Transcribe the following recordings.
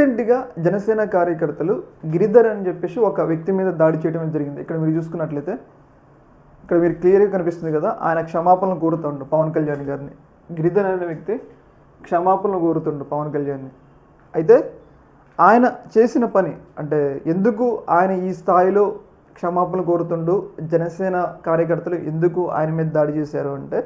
రీసెంట్గా జనసేన కార్యకర్తలు గిరిధర్ అని చెప్పేసి ఒక వ్యక్తి మీద దాడి చేయడం జరిగింది. ఇక్కడ మీరు చూసుకున్నట్లయితే ఇక్కడ మీరు క్లియర్గా కనిపిస్తుంది కదా ఆయన క్షమాపణలు కోరుతుండు పవన్ కళ్యాణ్ గారిని. గిరిధర్ అనే వ్యక్తి క్షమాపణలు కోరుతుండు పవన్ కళ్యాణ్ని. అయితే ఆయన చేసిన పని అంటే ఎందుకు ఆయన ఈ స్థాయిలో క్షమాపణలు కోరుతుండు జనసేన కార్యకర్తలు ఎందుకు ఆయన మీద దాడి చేశారు అంటే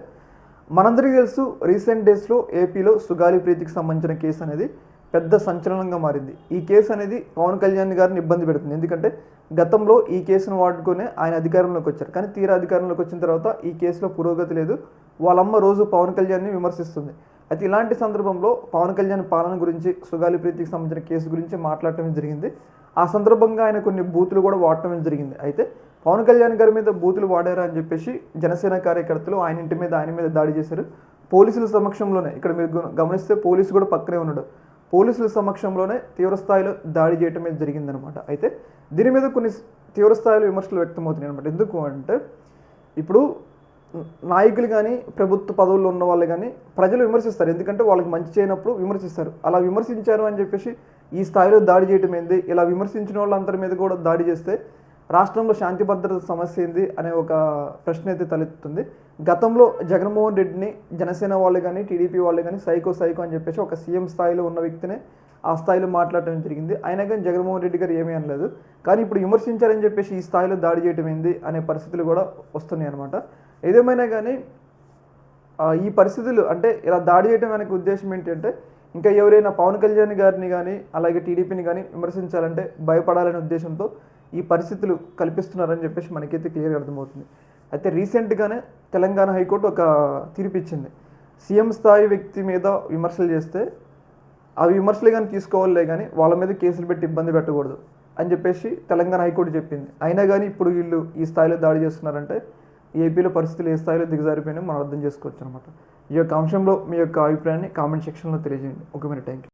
మనందరికీ తెలుసు రీసెంట్ డేస్లో ఏపీలో సుగాలి ప్రీతికి సంబంధించిన కేసు అనేది పెద్ద సంచలనంగా మారింది. ఈ కేసు అనేది పవన్ కళ్యాణ్ గారిని ఇబ్బంది పెడుతుంది. ఎందుకంటే గతంలో ఈ కేసును వాడుకునే ఆయన అధికారంలోకి వచ్చారు. కానీ తీరా అధికారంలోకి వచ్చిన తర్వాత ఈ కేసులో పురోగతి లేదు. వాళ్ళమ్మ రోజు పవన్ కళ్యాణ్ని విమర్శిస్తుంది. అయితే ఇలాంటి సందర్భంలో పవన్ కళ్యాణ్ పాలన గురించి సుగాలి ప్రీతికి సంబంధించిన కేసు గురించి మాట్లాడటం జరిగింది. ఆ సందర్భంగా ఆయన కొన్ని బూతులు కూడా వాడటం జరిగింది. అయితే పవన్ కళ్యాణ్ గారి మీద బూతులు వాడారా అని చెప్పేసి జనసేన కార్యకర్తలు ఆయన ఇంటి మీద ఆయన మీద దాడి చేశారు. పోలీసుల సమక్షంలోనే ఇక్కడ మీరు గమనిస్తే పోలీసు కూడా పక్కనే ఉన్నాడు. పోలీసుల సమక్షంలోనే తీవ్రస్థాయిలో దాడి చేయటమే జరిగిందనమాట అయితే దీని మీద కొన్ని తీవ్రస్థాయిలో విమర్శలు వ్యక్తమవుతున్నాయి అనమాట ఎందుకు అంటే ఇప్పుడు నాయకులు కానీ ప్రభుత్వ పదవుల్లో ఉన్న వాళ్ళు కానీ ప్రజలు విమర్శిస్తారు. ఎందుకంటే వాళ్ళకి మంచి చేయనప్పుడు విమర్శిస్తారు. అలా విమర్శించారు అని చెప్పేసి ఈ స్థాయిలో దాడి చేయటం ఏంది? ఇలా విమర్శించిన వాళ్ళందరి మీద కూడా దాడి చేస్తే రాష్ట్రంలో శాంతి భద్రత సమస్య ఏంది అనే ఒక ప్రశ్న అయితే తలెత్తుతుంది. గతంలో జగన్మోహన్ రెడ్డిని జనసేన వాళ్ళు కానీ టీడీపీ వాళ్ళు కానీ సైకో సైకో అని చెప్పేసి ఒక సీఎం స్థాయిలో ఉన్న వ్యక్తినే ఆ స్థాయిలో మాట్లాడటం జరిగింది. అయినా కానీ జగన్మోహన్ రెడ్డి గారు ఏమీ అనలేదు. కానీ ఇప్పుడు విమర్శించారని చెప్పేసి ఈ స్థాయిలో దాడి చేయటం ఏంది అనే పరిస్థితులు కూడా వస్తున్నాయి అనమాట ఏదేమైనా కానీ ఈ పరిస్థితులు అంటే ఇలా దాడి చేయడం వెనక ఉద్దేశం ఏంటంటే ఇంకా ఎవరైనా పవన్ కళ్యాణ్ గారిని కానీ అలాగే టీడీపీని కానీ విమర్శించాలంటే భయపడాలనే ఉద్దేశంతో ఈ పరిస్థితులు కల్పిస్తున్నారని చెప్పేసి మనకైతే క్లియర్గా అర్థమవుతుంది. అయితే రీసెంట్గానే తెలంగాణ హైకోర్టు ఒక తీర్పు ఇచ్చింది సీఎం స్థాయి వ్యక్తి మీద విమర్శలు చేస్తే ఆ విమర్శలు కానీ తీసుకోవాలే కానీ వాళ్ళ మీద కేసులు పెట్టి ఇబ్బంది పెట్టకూడదు అని చెప్పేసి తెలంగాణ హైకోర్టు చెప్పింది. అయినా కానీ ఇప్పుడు వీళ్ళు ఈ స్థాయిలో దాడి చేస్తున్నారంటే ఏపీలో పరిస్థితులు ఏ స్థాయిలో దిగజారిపోయినా మనం అర్థం చేసుకోవచ్చు అనమాట ఈ యొక్క అంశంలో మీ యొక్క అభిప్రాయాన్ని కామెంట్ సెక్షన్లో తెలియజేయండి. ఒక మినిట్ థ్యాంక్ యూ